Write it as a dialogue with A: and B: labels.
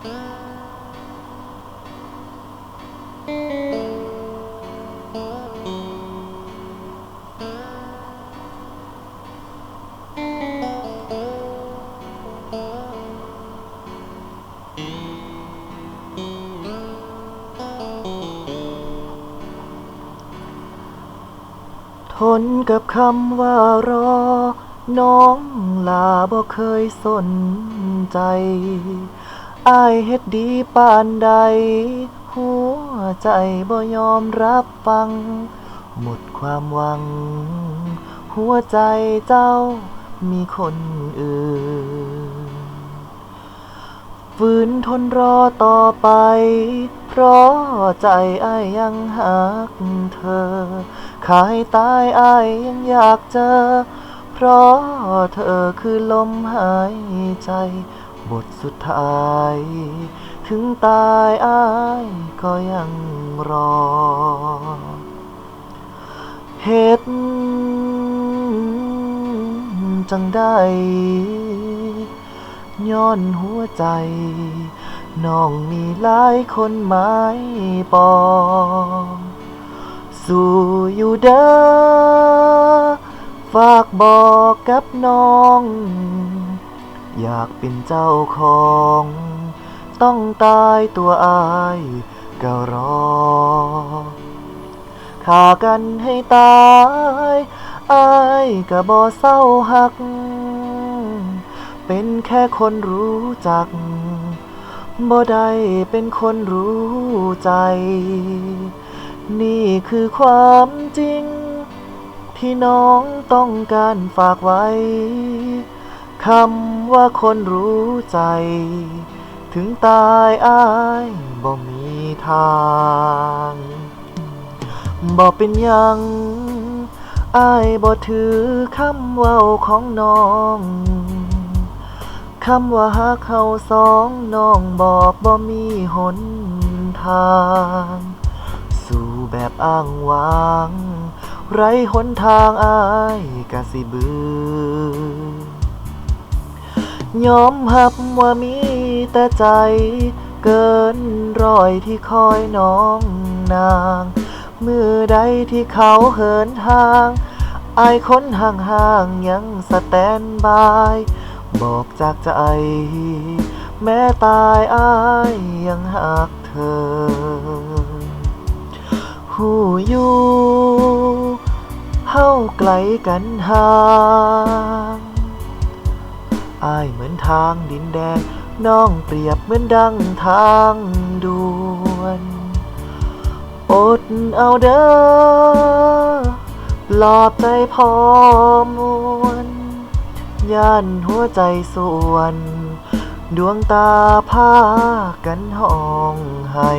A: ทนกับคำว่ารอ น้องลาบ่เคยสนใจ อายเฮ็ดดีปานใด หัวใจบ่ยอมรับฟัง หมดความหวัง หัวใจเจ้ามีคนอื่น ฝืนทนรอต่อไป เพราะใจอ้ายยังหักเธอ ขายตายอ้ายยังอยากเจอ เพราะเธอคือลมหายใจ บทสุดท้าย ถึงตายอ้ายก็ยังรอ เหตุจังได้ย้อนหัวใจ น้องมีหลายคนหมายปอง สู่อยู่เด้อฝากบอกกับน้อง อยากเป็นเจ้าของ ต้องตายตัวอายก็รอฆ่ากันให้ตายอายก็บ่เศร้าหัก เป็นแค่คนรู้จักบ่ได้เป็นคนรู้ใจ นี่คือความจริง ที่น้องต้องการฝากไว้ คำว่าคนรู้ใจ ถึงตายอายบ่มีทางบ่เป็นยังอายบ่ถือคำเว้าของน้องคำว่าฮักเฮาสองน้องบอกบ่มีหนทาง สู่แบบอ้างว้าง ไรหนทางอายกะสิบือ ยอมหับว่ามีแต่ใจ เกินรอยที่คอยน้องนาง มือใดที่เขาเหินทางอายคนห่างๆยังสแตนบาย บอกจากใจ แม้ตายอายยังหักเธอ หูอยู่เฮาไกลกันห่าง อายเหมือนทางดินแดงน้องเปรียบเหมือนดังทางด่วนอดเอาเด้อปลอบใจพอมวนย่านหัวใจส่วน ดวงตาพากันห้องให้